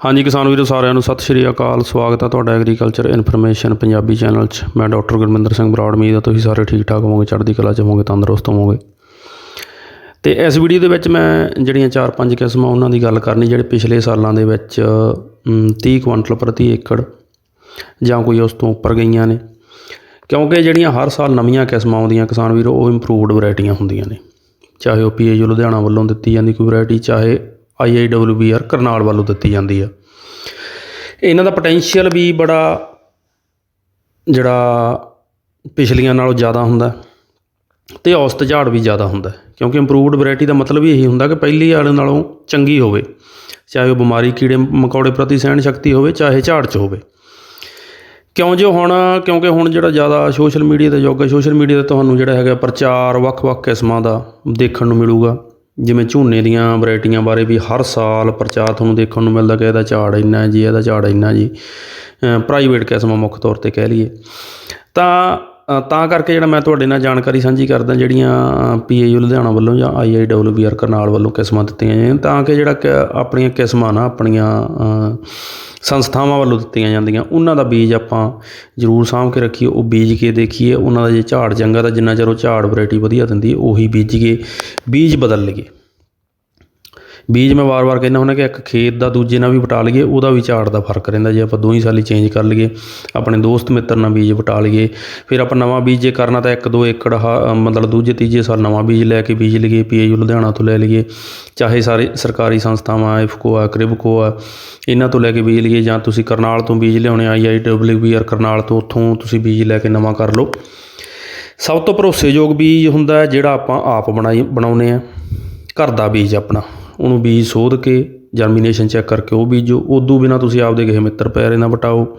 ਹਾਂਜੀ ਕਿਸਾਨ ਵੀਰੋ ਸਾਰਿਆਂ ਨੂੰ ਸਤਿ ਸ਼੍ਰੀ ਅਕਾਲ। ਸਵਾਗਤ ਹੈ ਤੁਹਾਡਾ ਐਗਰੀਕਲਚਰ ਇਨਫੋਰਮੇਸ਼ਨ ਪੰਜਾਬੀ ਚੈਨਲ 'ਚ। ਮੈਂ ਡਾਕਟਰ ਗੁਰਮਿੰਦਰ ਸਿੰਘ ਬਰਾੜ ਉਮੀਦ ਹੈ ਤੁਸੀਂ ਸਾਰੇ ਠੀਕ ਠਾਕ ਹੋਵੋਗੇ ਚੜ੍ਹਦੀ ਕਲਾ 'ਚ ਹੋਵੋਗੇ ਤੰਦਰੁਸਤ ਹੋਵੋਗੇ। ਤੇ ਇਸ ਵੀਡੀਓ ਦੇ ਵਿੱਚ ਮੈਂ ਜਿਹੜੀਆਂ 4-5 ਕਿਸਮਾਂ ਉਹਨਾਂ ਦੀ ਗੱਲ ਕਰਨੀ ਜਿਹੜੇ ਪਿਛਲੇ ਸਾਲਾਂ ਦੇ ਵਿੱਚ ਅਮ, 30 ਕੁਇੰਟਲ ਪ੍ਰਤੀ ਏਕੜ ਜਾਂ ਕੋਈ ਉਸ ਤੋਂ ਉੱਪਰ ਗਈਆਂ ਨੇ। ਕਿਉਂਕਿ ਜਿਹੜੀਆਂ ਹਰ ਸਾਲ ਨਵੀਆਂ ਕਿਸਮਾਂ ਆਉਂਦੀਆਂ ਕਿਸਾਨ ਵੀਰੋ ਉਹ ਇੰਪਰੂਵਡ ਵੈਰਾਈਟੀਆਂ ਹੁੰਦੀਆਂ ਨੇ। ਚਾਹੇ ਉਹ ਪੀਏਯੂ ਲੁਧਿਆਣਾ ਵੱਲੋਂ ਦਿੱਤੀ ਜਾਂਦੀ ਕੋਈ ਵੈਰਾਈਟੀ ਚਾਹੇ ਆਈਆਈਡਬਲਯੂਬੀਆਰ ਕਰਨਾਲ ਵੱਲੋਂ ਦਿੱਤੀ ਜਾਂਦੀ ਆ। ਇਹਨਾਂ ਦਾ ਪੋਟੈਂਸ਼ੀਅਲ ਵੀ ਬੜਾ ਜਿਹੜਾ ਪਿਛਲੀਆਂ ਨਾਲੋਂ ਜ਼ਿਆਦਾ ਹੁੰਦਾ ਤੇ ਔਸਤ ਝਾੜ ਵੀ ਜ਼ਿਆਦਾ ਹੁੰਦਾ ਕਿਉਂਕਿ ਇੰਪਰੂਵਡ ਵੈਰਾਈਟੀ ਦਾ ਮਤਲਬ ਹੀ ਇਹੀ ਹੁੰਦਾ ਕਿ ਪਹਿਲੀ ਵਾਲੇ ਨਾਲੋਂ ਚੰਗੀ ਹੋਵੇ, ਚਾਹੇ ਉਹ ਬਿਮਾਰੀ ਕੀੜੇ ਮਕੌੜੇ ਪ੍ਰਤੀ ਸਹਿਣ ਸ਼ਕਤੀ ਹੋਵੇ, ਚਾਹੇ ਝਾੜ 'ਚ ਹੋਵੇ। ਕਿਉਂ ਜੋ ਹੁਣ, ਕਿਉਂਕਿ ਹੁਣ ਜਿਹੜਾ ਜ਼ਿਆਦਾ ਸੋਸ਼ਲ ਮੀਡੀਆ ਦਾ ਯੁੱਗ ਹੈ ਸੋਸ਼ਲ ਮੀਡੀਆ ਤੇ ਤੁਹਾਨੂੰ ਜਿਹੜਾ ਹੈਗਾ ਪ੍ਰਚਾਰ ਵੱਖ-ਵੱਖ ਕਿਸਮਾਂ ਦਾ ਦੇਖਣ ਨੂੰ ਮਿਲੂਗਾ। ਜਿਵੇਂ ਝੋਨੇ ਦੀਆਂ ਵੈਰਾਈਟੀਆਂ ਬਾਰੇ ਵੀ ਹਰ ਸਾਲ ਪ੍ਰਚਾਰ ਤੁਹਾਨੂੰ ਦੇਖਣ ਨੂੰ ਮਿਲਦਾ ਕਿ ਇਹਦਾ ਝਾੜ ਇੰਨਾ ਜੀ, ਇਹਦਾ ਝਾੜ ਇੰਨਾ ਜੀ। ਪ੍ਰਾਈਵੇਟ ਕਿਸਮਾਂ ਮੁੱਖ ਤੌਰ ਤੇ ਕਹਿ ਲਈਏ। ਤਾਂ ਤਾਂ ਕਰਕੇ ਜਿਹੜਾ ਮੈਂ ਤੁਹਾਡੇ ਨਾਲ ਜਾਣਕਾਰੀ ਸਾਂਝੀ ਕਰਦਾ, ਜਿਹੜੀਆਂ ਪੀਏਯੂ ਲੁਧਿਆਣਾ ਵੱਲੋਂ ਜਾਂ ਆਈਆਈਡਬਲਯੂਬੀਆਰ ਕਰਨਾਲ ਵੱਲੋਂ ਕਿਸਮਾਂ ਦਿੱਤੀਆਂ ਜਾਂਦੀਆਂ ਤਾਂ ਕਿ ਜਿਹੜਾ ਕਿ ਆਪਣੀਆਂ ਕਿਸਮਾਂ ਨਾ, ਆਪਣੀਆਂ ਸੰਸਥਾਵਾਂ ਵੱਲੋਂ ਦਿੱਤੀਆਂ ਜਾਂਦੀਆਂ, ਉਹਨਾਂ ਦਾ ਬੀਜ ਆਪਾਂ ਜ਼ਰੂਰ ਸਾਂਭ ਕੇ ਰੱਖੀਏ, ਉਹ ਬੀਜ ਕੇ ਦੇਖੀਏ, ਉਹਨਾਂ ਦਾ ਜੇ ਝਾੜ ਚੰਗਾ ਤਾਂ ਜਿੰਨਾ ਚਿਰ ਉਹ ਝਾੜ ਵੈਰਾਈਟੀ ਵਧੀਆ ਦਿੰਦੀ ਉਹੀ ਬੀਜੀਏ, ਬੀਜ ਬਦਲ ਲਈਏ। ਬੀਜ ਮੈਂ ਵਾਰ-ਵਾਰ ਕਹਿੰਦਾ ਹੁੰਦਾ ਕਿ ਇੱਕ ਖੇਤ ਦਾ ਦੂਜੇ ਨਾਲ ਵੀ ਵਟਾ ਲਈਏ, ਉਹਦਾ ਵੀ ਝਾੜ ਦਾ ਫ਼ਰਕ ਰਹਿੰਦਾ, ਜੇ ਆਪਾਂ ਦੋਹੀਂ ਸਾਲੀ ਚੇਂਜ ਕਰ ਲਈਏ, ਆਪਣੇ ਦੋਸਤ ਮਿੱਤਰ ਨਾਲ ਬੀਜ ਵਟਾ ਲਈਏ, ਫਿਰ ਆਪਾਂ ਨਵਾਂ ਬੀਜ ਜੇ ਕਰਨਾ ਤਾਂ ਇੱਕ ਦੋ ਏਕੜ ਹ- ਮਤਲਬ ਦੂਜੇ ਤੀਜੇ ਸਾਲ ਨਵਾਂ ਬੀਜ ਲੈ ਕੇ ਬੀਜ ਲਈਏ, ਪੀਏਯੂ ਲੁਧਿਆਣਾ ਤੋਂ ਲੈ ਲਈਏ, ਚਾਹੇ ਸਾਰੇ ਸਰਕਾਰੀ ਸੰਸਥਾਵਾਂ ਇਫਕੋ ਆ ਕ੍ਰਿਬਕੋ ਆ ਇਹਨਾਂ ਤੋਂ ਲੈ ਕੇ ਬੀਜ ਲਈਏ, ਜਾਂ ਤੁਸੀਂ ਕਰਨਾਲ ਤੋਂ ਬੀਜ ਲਿਆਉਣੇ ਆਈਆਈਡਬਲਯੂਬੀਆਰ ਕਰਨਾਲ ਤੋਂ, ਉੱਥੋਂ ਤੁਸੀਂ ਬੀਜ ਲੈ ਕੇ ਨਵਾਂ ਕਰ ਲਓ। ਸਭ ਤੋਂ ਭਰੋਸੇਯੋਗ ਬੀਜ ਹੁੰਦਾ ਜਿਹੜਾ ਆਪਾਂ ਆਪ ਬਣਾਈ ਬਣਾਉਨੇ ਆ ਘਰ ਦਾ ਬੀਜ ਆਪਣਾ। ਉਹਨੂੰ ਬੀਜ ਸੋਧ ਕੇ ਜਰਮੀਨੇਸ਼ਨ ਚੈੱਕ ਕਰਕੇ ਉਹ ਬੀਜੋ। ਉਦੋਂ ਬਿਨਾ ਤੁਸੀਂ ਆਪਦੇ ਕਿਸੇ ਮਿੱਤਰ ਪੈਰੇ ਨਾਲ ਵਟਾਓ।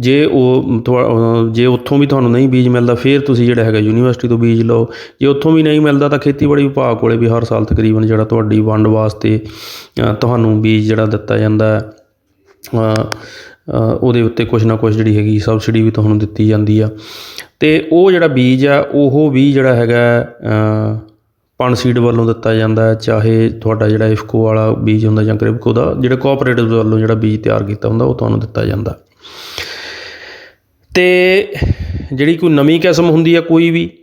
ਜੇ ਉਹ ਤੁਹਾ- ਜੇ ਉੱਥੋਂ ਵੀ ਤੁਹਾਨੂੰ ਨਹੀਂ ਬੀਜ ਮਿਲਦਾ, ਫਿਰ ਤੁਸੀਂ ਜਿਹੜਾ ਹੈਗਾ ਯੂਨੀਵਰਸਿਟੀ ਤੋਂ ਬੀਜ ਲਓ। ਜੇ ਉੱਥੋਂ ਵੀ ਨਹੀਂ ਮਿਲਦਾ ਤਾਂ ਖੇਤੀਬਾੜੀ ਵਿਭਾਗ ਕੋਲੇ ਵੀ ਹਰ ਸਾਲ ਤਕਰੀਬਨ ਜਿਹੜਾ ਤੁਹਾਡੀ ਵੰਡ ਵਾਸਤੇ ਤੁਹਾਨੂੰ ਬੀਜ ਜਿਹੜਾ ਦਿੱਤਾ ਜਾਂਦਾ ਹੈ। ਉਹਦੇ ਉੱਤੇ ਕੁਝ ਨਾ ਕੁਝ ਜਿਹੜੀ ਹੈਗੀ ਸਬਸਿਡੀ ਵੀ ਤੁਹਾਨੂੰ ਦਿੱਤੀ ਜਾਂਦੀ ਆ। ਤੇ ਉਹ ਜਿਹੜਾ ਬੀਜ ਆ, ਉਹ ਵੀ ਜਿਹੜਾ ਹੈਗਾ ਅ, ਸੀਡ ਵੱਲੋਂ ਦਿੱਤਾ ਜਾਂਦਾ ਹੈ ਚਾਹੇ ਤੁਹਾਡਾ ਜਿਹੜਾ ਇਫਕੋ ਵਾਲਾ ਬੀਜ ਹੁੰਦਾ ਜਾਂ ਕ੍ਰਿਬਕੋ ਦਾ ਜਿਹੜੇ ਕੋਆਪਰੇਟਿਵ ਵੱਲੋਂ ਜਿਹੜਾ ਬੀਜ ਤਿਆਰ ਕੀਤਾ ਹੁੰਦਾ ਉਹ ਤੁਹਾਨੂੰ ਦਿੱਤਾ ਜਾਂਦਾ। ਤੇ ਜਿਹੜੀ ਕੋਈ ਨਵੀਂ ਕਿਸਮ ਹੁੰਦੀ ਆ ਕੋਈ ਵੀ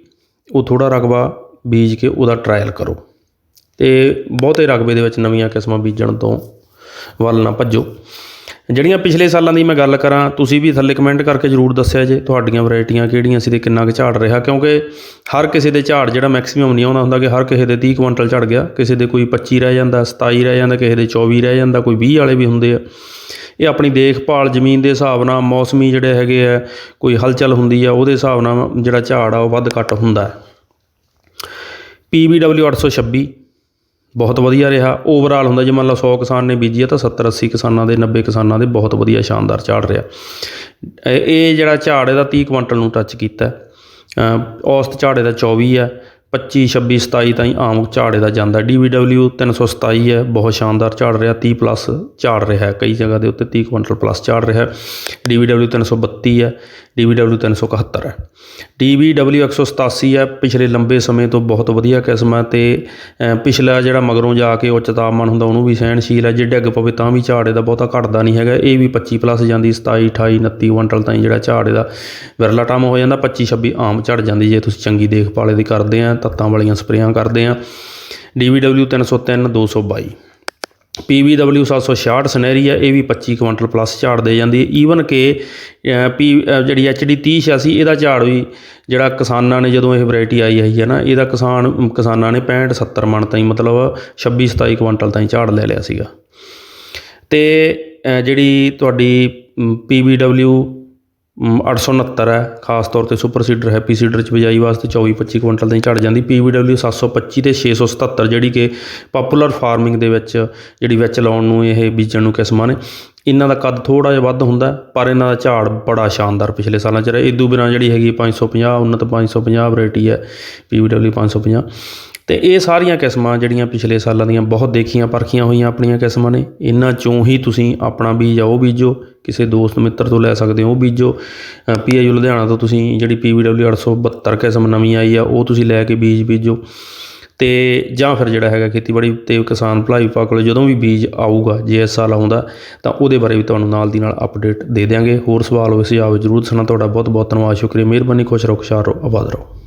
ਉਹ ਥੋੜਾ ਰਕਬਾ ਬੀਜ ਕੇ ਉਹਦਾ ਟਰਾਇਲ ਕਰੋ। ਤੇ ਬਹੁਤੇ ਰਕਬੇ ਦੇ ਵਿੱਚ ਨਵੀਆਂ ਕਿਸਮਾਂ ਬੀਜਣ ਤੋਂ ਵੱਲ ਨਾ ਭੱਜੋ। ਜਿਹੜੀਆਂ ਪਿਛਲੇ ਸਾਲਾਂ ਦੀ ਮੈਂ ਗੱਲ ਕਰਾਂ, ਤੁਸੀਂ ਵੀ ਥੱਲੇ ਕਮੈਂਟ ਕਰਕੇ ਜਰੂਰ ਦੱਸਿਆ ਜੇ ਤੁਹਾਡੀਆਂ ਵੈਰਾਈਟੀਆਂ ਕਿਹੜੀਆਂ ਸੀ ਤੇ ਕਿੰਨਾ ਕੁ ਝਾੜ ਰਿਹਾ, ਕਿਉਂਕਿ ਹਰ ਕਿਸੇ ਦੇ ਝਾੜ ਜਿਹੜਾ ਮੈਕਸਿਮਮ ਨਹੀਂ ਆਉਂਦਾ ਹੁੰਦਾ ਕਿ ਹਰ ਕਿਸੇ ਦੇ 30 ਕੁਇੰਟਲ ਝੜ ਗਿਆ, ਕਿਸੇ ਦੇ ਕੋਈ 25 ਰਹਿ ਜਾਂਦਾ 27 ਰਹਿ ਜਾਂਦਾ, ਕਿਸੇ ਦੇ 24 ਰਹਿ ਜਾਂਦਾ, ਕੋਈ 20 ਵਾਲੇ ਵੀ ਹੁੰਦੇ ਆ। ਇਹ ਆਪਣੀ ਦੇਖਭਾਲ ਜ਼ਮੀਨ ਦੇ ਹਿਸਾਬ ਨਾਲ ਮੌਸਮੀ ਜਿਹੜੇ ਹੈਗੇ ਆ, ਕੋਈ ਹਲਚਲ ਹੁੰਦੀ ਆ, ਉਹਦੇ ਹਿਸਾਬ ਨਾਲ ਜਿਹੜਾ ਝਾੜ ਆ ਉਹ ਵੱਧ ਘੱਟ ਹੁੰਦਾ। ਹੈ PBW 826 ਬਹੁਤ ਵਧੀਆ ਰਿਹਾ। ਓਵਰਆਲ ਹੁੰਦਾ ਜੇ ਮੰਨ ਲਓ 100 ਕਿਸਾਨ ਨੇ ਬੀਜੀ ਆ ਤਾਂ 70 80 ਕਿਸਾਨਾਂ ਦੇ 90 ਕਿਸਾਨਾਂ ਦੇ ਬਹੁਤ ਵਧੀਆ ਸ਼ਾਨਦਾਰ ਝਾੜ ਰਿਹਾ। ਇਹ ਜਿਹੜਾ ਝਾੜ ਇਹਦਾ 30 ਕੁਇੰਟਲ ਨੂੰ ਟੱਚ ਕੀਤਾ। ਔਸਤ ਝਾੜੇ ਦਾ 24 ਹੈ 25 26 27 ਤਾਈਂ ਆਮ ਝਾੜੇ ਦਾ ਜਾਂਦਾ। DVW 327 ਹੈ, ਬਹੁਤ ਸ਼ਾਨਦਾਰ ਝਾੜ ਰਿਹਾ 30 ਪਲੱਸ ਝਾੜ ਰਿਹਾ, ਕਈ ਜਗ੍ਹਾ ਦੇ ਉੱਤੇ 30 ਕੁਇੰਟਲ ਪਲੱਸ ਝਾੜ ਰਿਹਾ। ਹੈ। DVW 332 ਹੈ। DVW 371 ਹੈ DVW 187 ਹੈ, ਪਿਛਲੇ ਲੰਬੇ ਸਮੇਂ ਤੋਂ ਬਹੁਤ ਵਧੀਆ ਕਿਸਮ ਹੈ ਤੇ ਪਿਛਲਾ ਜਿਹੜਾ ਮਗਰੋਂ ਜਾ ਕੇ ਉੱਚ ਤਾਪਮਾਨ ਹੁੰਦਾ, ਉਹਨੂੰ ਵੀ ਸਹਿਣਸ਼ੀਲ ਹੈ। ਜੇ ਡਿੱਗ ਪਵੇ ਤਾਂ ਵੀ ਝਾੜੇ ਦਾ ਬਹੁਤਾ ਘਟਦਾ ਨਹੀਂ ਹੈਗਾ। ਇਹ ਵੀ 25 ਪਲੱਸ ਜਾਂਦੀ 27 28 29 ਕੁਇੰਟਲ ਤਾਈਂ ਜਿਹੜਾ ਝਾੜੇ ਦਾ ਵਿਰਲਾ ਟਾਮ ਹੋ ਜਾਂਦਾ 25 26 ਆਮ ਝੜ ਜਾਂਦੀ। ਜੇ ਤੁਸੀਂ ਚੰਗੀ ਦੇਖਭਾਲ ਇਹਦੀ ਕਰਦੇ ਆ ਤੱਤਾਂ ਵਾਲੀਆਂ ਸਪਰੇਆਂ ਕਰਦੇ ਆ DVW 303 222 PVW 766 ਸਨੈਰੀ ਆ ਇਹ ਵੀ 25 ਕੁਇੰਟਲ ਪਲੱਸ ਝਾੜ ਦੇ ਜਾਂਦੀ ਹੈ। ਈਵਨ ਕਿ ਅ, ਪੀ ਅ, ਜਿਹੜੀ HD 3086 ਇਹਦਾ ਝਾੜ ਵੀ ਜਿਹੜਾ ਕਿਸਾਨਾਂ ਨੇ ਜਦੋਂ ਇਹ ਵੈਰਾਈਟੀ ਆਈ ਆਈ ਹੈ ਨਾ ਇਹਦਾ ਕਿਸਾਨ ਕਿਸਾਨਾਂ ਨੇ 65 70 ਮਣ ਤਾਈਂ ਮਤਲਬ 26 27 ਕੁਇੰਟਲ ਤਾਈਂ ਝਾੜ ਲੈ ਲਿਆ ਸੀਗਾ। ਤੇ ਜਿਹੜੀ ਤੁਹਾਡੀ PVW 869 ਹੈ। ਖਾਸ ਤੌਰ ਤੇ ਸੁਪਰ ਸੀਡਰ, ਹੈਪੀ ਸੀਡਰ ਚ ਬਿਜਾਈ ਵਾਸਤੇ 24 25 ਕੁਇੰਟਲ ਤਾਈਂ ਝੜ ਜਾਂਦੀ। PVW 725 ਤੇ 677 ਜਿਹੜੀ ਕਿ ਪਾਪੂਲਰ ਫਾਰਮਿੰਗ ਦੇ ਵਿੱਚ, ਜਿਹੜੀ ਵਿੱਚ ਲਾਉਣ ਨੂੰ ਇਹ ਬੀਜਣ ਨੂੰ ਕਿਸਮਾਂ ਨੇ। ਇਹਨਾਂ ਦਾ ਕੱਦ ਥੋੜਾ ਜਿਹਾ ਵੱਧ ਹੁੰਦਾ ਪਰ ਇਹਨਾਂ ਦਾ ਝਾੜ ਬੜਾ ਸ਼ਾਨਦਾਰ ਪਿਛਲੇ ਸਾਲਾਂ ਚ ਰਿਹਾ। ਇਦੋਂ ਬਿਨਾਂ ਜਿਹੜੀ ਹੈਗੀ 550 ਉન્નਤ 550 ਵੈਰਾਈਟੀ ਹੈ PVW 550 ਤੇ ਇਹ ਸਾਰੀਆਂ ਕਿਸਮਾਂ ਜਿਹੜੀਆਂ ਪਿਛਲੇ ਸਾਲਾਂ ਦੀਆਂ ਬਹੁਤ ਦੇਖੀਆਂ ਪਰਖੀਆਂ ਹੋਈਆਂ ਆਪਣੀਆਂ ਕਿਸਮਾਂ ਨੇ, ਇਹਨਾਂ ਚੋਂ ਹੀ ਤੁਸੀਂ ਆਪਣਾ ਬੀਜ ਆ ਉਹ ਬੀਜੋ, ਕਿਸੇ ਦੋਸਤ ਮਿੱਤਰ ਤੋਂ ਲੈ ਸਕਦੇ ਹੋ ਉਹ ਬੀਜੋ। ਪੀਆਈਯੂ ਲੁਧਿਆਣਾ ਤੋਂ ਤੁਸੀਂ ਜਿਹੜੀ PVW 872 ਕਿਸਮ ਨਵੀਂ ਆਈ ਆ, ਉਹ ਤੁਸੀਂ ਲੈ ਕੇ ਬੀਜ ਬੀਜੋ। ਤੇ ਜਾਂ ਫਿਰ ਜਿਹੜਾ ਹੈਗਾ ਖੇਤੀਬਾੜੀ ਤੇ ਕਿਸਾਨ ਭਲਾਈ ਵਿਭਾਗ ਕੋਲ ਜਦੋਂ ਵੀ ਬੀਜ ਆਊਗਾ, ਜੇ ਇਸ ਸਾਲ ਆਉਂਦਾ, ਤਾਂ ਉਹਦੇ ਬਾਰੇ ਵੀ ਤੁਹਾਨੂੰ ਨਾਲ ਦੀ ਨਾਲ ਅਪਡੇਟ ਦੇ ਦਿਆਂਗੇ। ਹੋਰ ਸਵਾਲ ਹੋਵੇ ਸੁਝਾਅ ਜ਼ਰੂਰ ਸੁਣਾ ਤੁਹਾਡਾ ਬਹੁਤ ਬਹੁਤ ਧੰਨਵਾਦ, ਸ਼ੁਕਰੀਆ। ਮਿਹਰਬਾਨੀ, ਖੁਸ਼ ਰਹੋ, ਖੁਸ਼ਹਾਲ ਰਹੋ, ਆਬਾਦ ਰਹੋ।